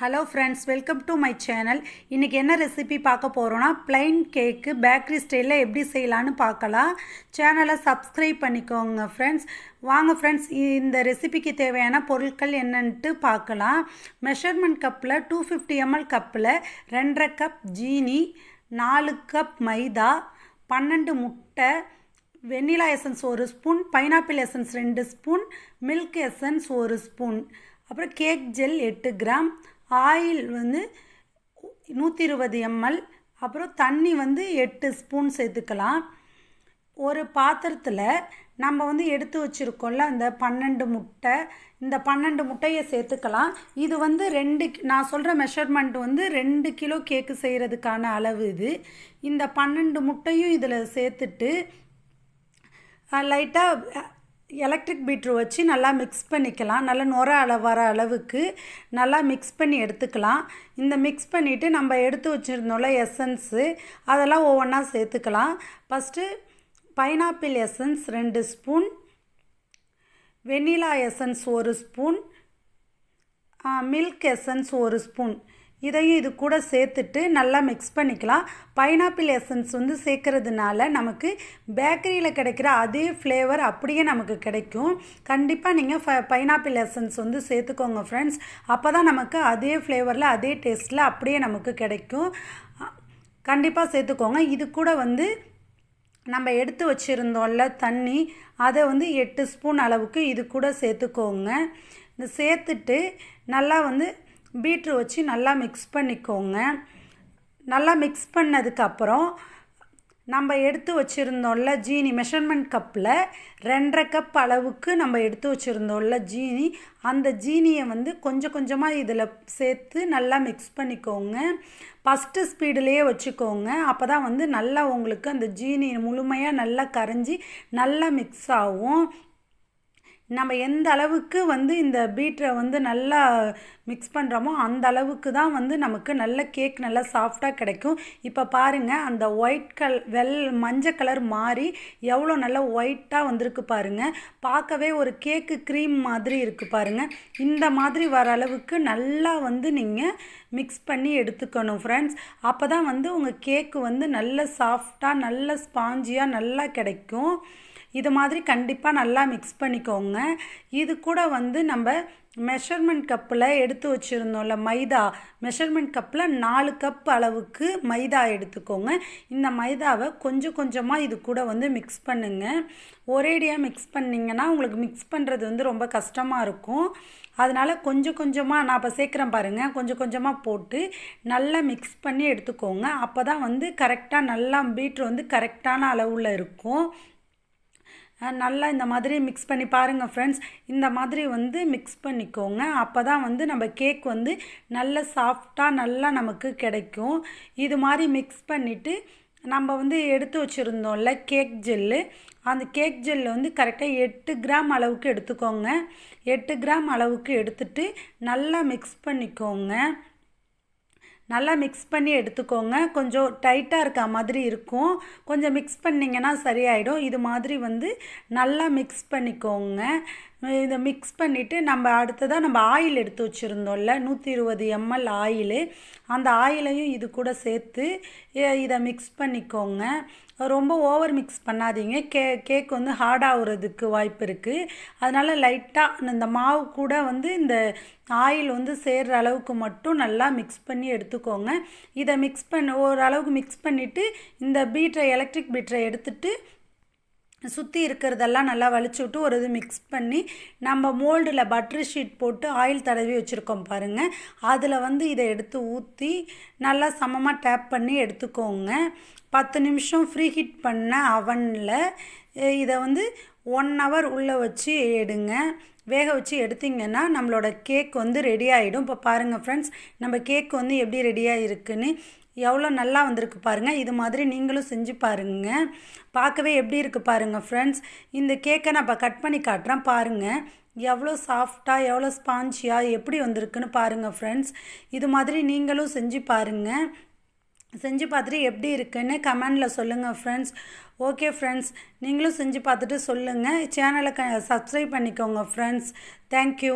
Hello friends welcome to my channel இன்றைக்கி என்ன recipe பார்க்க போகிறோன்னா ப்ளைன் கேக்கு பேக்கரி ஸ்டைலில் எப்படி செய்யலான்னு பார்க்கலாம். சேனலை சப்ஸ்கிரைப் பண்ணிக்கோங்க ஃப்ரெண்ட்ஸ் வாங்க ஃப்ரெண்ட்ஸ் இந்த ரெசிபிக்கு தேவையான பொருட்கள் என்னன்ட்டு பார்க்கலாம். மெஷர்மெண்ட் கப்பில் டூ ஃபிஃப்டி எம்எல் கப்பில் ரெண்டரை கப் ஜீனி நாலு கப் மைதா பன்னெண்டு முட்டை வெண்ணிலா எசன்ஸ் ஒரு ஸ்பூன் பைனாப்பிள் எசன்ஸ் ரெண்டு ஸ்பூன் மில்க் எசன்ஸ் ஒரு ஸ்பூன் அப்புறம் கேக் ஜெல் எட்டு கிராம் ஆயில் வந்து நூற்றி இருபது எம்எல். அப்புறம் தண்ணி வந்து எட்டு ஸ்பூன் சேர்த்துக்கலாம். ஒரு பாத்திரத்தில் நம்ம வந்து எடுத்து வச்சுருக்கோம்ல அந்த பன்னெண்டு முட்டை. இந்த பன்னெண்டு முட்டையை சேர்த்துக்கலாம். இது வந்து ரெண்டு நான் சொல்கிற மெஷர்மெண்ட் வந்து ரெண்டு கிலோ கேக்கு செய்கிறதுக்கான அளவு இது. இந்த பன்னெண்டு முட்டையும் இதில் சேர்த்துட்டு லைட்டாக எலக்ட்ரிக் பீட்ரு வச்சு நல்லா மிக்ஸ் பண்ணிக்கலாம். நல்லா நுர அள வர அளவுக்கு நல்லா மிக்ஸ் பண்ணி எடுத்துக்கலாம். இந்த மிக்ஸ் பண்ணிவிட்டு நம்ம எடுத்து வச்சுருந்தோம்ல எசன்ஸு அதெல்லாம் ஒவ்வொன்றா சேர்த்துக்கலாம். ஃபஸ்ட்டு பைனாப்பிள் எசன்ஸ் ரெண்டு ஸ்பூன் வெண்ணிலா எசன்ஸ் ஒரு ஸ்பூன் மில்க் எசன்ஸ் ஒரு ஸ்பூன் இதையும் இது கூட சேர்த்துட்டு நல்லா மிக்ஸ் பண்ணிக்கலாம். பைனாப்பிள் எசன்ஸ் வந்து சேர்க்கறதுனால நமக்கு பேக்கரியில் கிடைக்கிற அதே ஃப்ளேவர் அப்படியே நமக்கு கிடைக்கும். கண்டிப்பாக நீங்கள் ஃப பைனாப்பிள் எசன்ஸ் வந்து சேர்த்துக்கோங்க ஃப்ரெண்ட்ஸ் அப்போ தான் நமக்கு அதே ஃப்ளேவரில் அதே டேஸ்ட்டில் அப்படியே நமக்கு கிடைக்கும். கண்டிப்பாக சேர்த்துக்கோங்க. இது கூட வந்து நம்ம எடுத்து வச்சுருந்தோம்ல தண்ணி அதை வந்து எட்டு ஸ்பூன் அளவுக்கு இது கூட சேர்த்துக்கோங்க. இந்த சேர்த்துட்டு நல்லா வந்து பீட்ரு வச்சு நல்லா மிக்ஸ் பண்ணிக்கோங்க. நல்லா மிக்ஸ் பண்ணதுக்கப்புறம் நம்ம எடுத்து வச்சுருந்தோம்ல ஜீனி மெஷர்மெண்ட் கப்பில் ரெண்டரை கப் அளவுக்கு நம்ம எடுத்து வச்சுருந்தோம்ல ஜீனி அந்த ஜீனியை வந்து கொஞ்சம் கொஞ்சமாக இதில் சேர்த்து நல்லா மிக்ஸ் பண்ணிக்கோங்க. ஃபஸ்ட்டு ஸ்பீடுலேயே வச்சுக்கோங்க. அப்போ தான் வந்து நல்லா உங்களுக்கு அந்த ஜீனி முழுமையாக நல்லா கரைஞ்சி நல்லா மிக்ஸ் ஆகும். நம்ம எந்த அளவுக்கு வந்து இந்த பீட்டரை வந்து நல்லா மிக்ஸ் பண்ணுறோமோ அந்த அளவுக்கு தான் வந்து நமக்கு நல்ல கேக் நல்லா சாஃப்டாக கிடைக்கும். இப்போ பாருங்கள் அந்த ஒயிட் கல் வெள் மஞ்சள் கலர் மாறி எவ்வளோ நல்லா ஒயிட்டாக வந்திருக்கு பாருங்கள் பார்க்கவே ஒரு கேக்கு க்ரீம் மாதிரி இருக்குது பாருங்கள் இந்த மாதிரி வர அளவுக்கு நல்லா வந்து நீங்கள் மிக்ஸ் பண்ணி எடுத்துக்கணும் ஃப்ரெண்ட்ஸ் அப்போ தான் வந்து உங்கள் கேக்கு வந்து நல்ல சாஃப்டாக நல்ல ஸ்பாஞ்சியாக நல்லா கிடைக்கும். இது மாதிரி கண்டிப்பாக நல்லா மிக்ஸ் பண்ணிக்கோங்க. இது கூட வந்து நம்ம மெஷர்மெண்ட் கப்பில் எடுத்து வச்சுருந்தோம்ல மைதா. மெஷர்மெண்ட் கப்பில் நாலு கப் அளவுக்கு மைதா எடுத்துக்கோங்க. இந்த மைதாவை கொஞ்சம் கொஞ்சமாக இது கூட வந்து மிக்ஸ் பண்ணுங்கள் ஒரேடியாக மிக்ஸ் பண்ணிங்கன்னா உங்களுக்கு மிக்ஸ் பண்ணுறது வந்து ரொம்ப கஷ்டமாக இருக்கும். அதனால் கொஞ்சம் கொஞ்சமாக நான் இப்போ சேர்க்குறேன் பாருங்கள் கொஞ்சம் கொஞ்சமாக போட்டு நல்லா மிக்ஸ் பண்ணி எடுத்துக்கோங்க. அப்போ தான் வந்து கரெக்டாக நல்லா பீட்ரு வந்து கரெக்டான அளவில் இருக்கும். நல்லா இந்த மாதிரி மிக்ஸ் பண்ணி பாருங்கள் ஃப்ரெண்ட்ஸ் இந்த மாதிரி வந்து மிக்ஸ் பண்ணிக்கோங்க. அப்போ தான் வந்து நம்ம கேக் வந்து நல்ல சாஃப்டாக நல்லா நமக்கு கிடைக்கும். இது மாதிரி மிக்ஸ் பண்ணிவிட்டு நம்ம வந்து எடுத்து வச்சுருந்தோம்ல கேக் ஜெல்லு அந்த கேக் ஜெல்லில் வந்து கரெக்டாக எட்டு கிராம் அளவுக்கு எடுத்துக்கோங்க. எட்டு கிராம் அளவுக்கு எடுத்துட்டு நல்லா மிக்ஸ் பண்ணிக்கோங்க. நல்லா மிக்ஸ் பண்ணி எடுத்துக்கோங்க. கொஞ்சம் டைட்டாக இருக்க மாதிரி இருக்கும். கொஞ்சம் மிக்ஸ் பண்ணிங்கன்னா சரியாயிடும். இது மாதிரி வந்து நல்லா மிக்ஸ் பண்ணிக்கோங்க. இதை மிக்ஸ் பண்ணிவிட்டு நம்ம அடுத்ததாக நம்ம ஆயில் எடுத்து வச்சுருந்தோம்ல நூற்றி இருபது எம்எல் ஆயிலு அந்த ஆயிலையும் இது கூட சேர்த்து இதை மிக்ஸ் பண்ணிக்கோங்க. ரொம்ப ஓவர் மிக்ஸ் பண்ணாதீங்க. கே கேக் வந்து ஹார்டாகிறதுக்கு வாய்ப்பு இருக்குது அதனால் லைட்டாக இந்த மாவு கூட வந்து இந்த ஆயில் வந்து சேர்கிற அளவுக்கு மட்டும் நல்லா மிக்ஸ் பண்ணி எடுத்துக்கோங்க. இதை மிக்ஸ் பண்ண ஓரளவுக்கு மிக்ஸ் பண்ணிவிட்டு இந்த பீட்டரை எலக்ட்ரிக் பீட்டரை எடுத்துகிட்டு சுற்றி இருக்கிறதெல்லாம் நல்லா வலிச்சு விட்டு ஒரு இது மிக்ஸ் பண்ணி நம்ம மோல்டில் பட்டர் ஷீட் போட்டு ஆயில் தடவி வச்சுருக்கோம் பாருங்கள் அதில் வந்து இதை எடுத்து ஊற்றி நல்லா சமமாக டேப் பண்ணி எடுத்துக்கோங்க. பத்து நிமிஷம் ஃப்ரீ ஹீட் பண்ண அவனில் இதை வந்து ஒன் ஹவர் உள்ளே வச்சு எடுங்க. வேக வச்சு எடுத்தீங்கன்னா நம்மளோட கேக் வந்து ரெடி ஆகிடும் இப்போ பாருங்கள் ஃப்ரெண்ட்ஸ் நம்ம கேக் வந்து எப்படி ரெடியாக இருக்குன்னு எவ்வளோ நல்லா வந்திருக்கு பாருங்கள் இது மாதிரி நீங்களும் செஞ்சு பாருங்கள் பார்க்கவே எப்படி இருக்குது பாருங்கள் ஃப்ரெண்ட்ஸ் இந்த கேக்கை நான் இப்போ கட் பண்ணி காட்டுறேன் பாருங்கள் எவ்வளோ சாஃப்டாக எவ்வளோ ஸ்பாஞ்சியாக எப்படி வந்திருக்குன்னு பாருங்கள் ஃப்ரெண்ட்ஸ் இது மாதிரி நீங்களும் செஞ்சு பாருங்கள் செஞ்சு பார்த்துட்டு எப்படி இருக்குன்னு கமெண்டில் சொல்லுங்கள் ஃப்ரெண்ட்ஸ் ஓகே ஃப்ரெண்ட்ஸ் நீங்களும் செஞ்சு பார்த்துட்டு சொல்லுங்கள் சேனலை க சப்ஸ்கிரைப் பண்ணிக்கோங்க ஃப்ரெண்ட்ஸ் தேங்க்யூ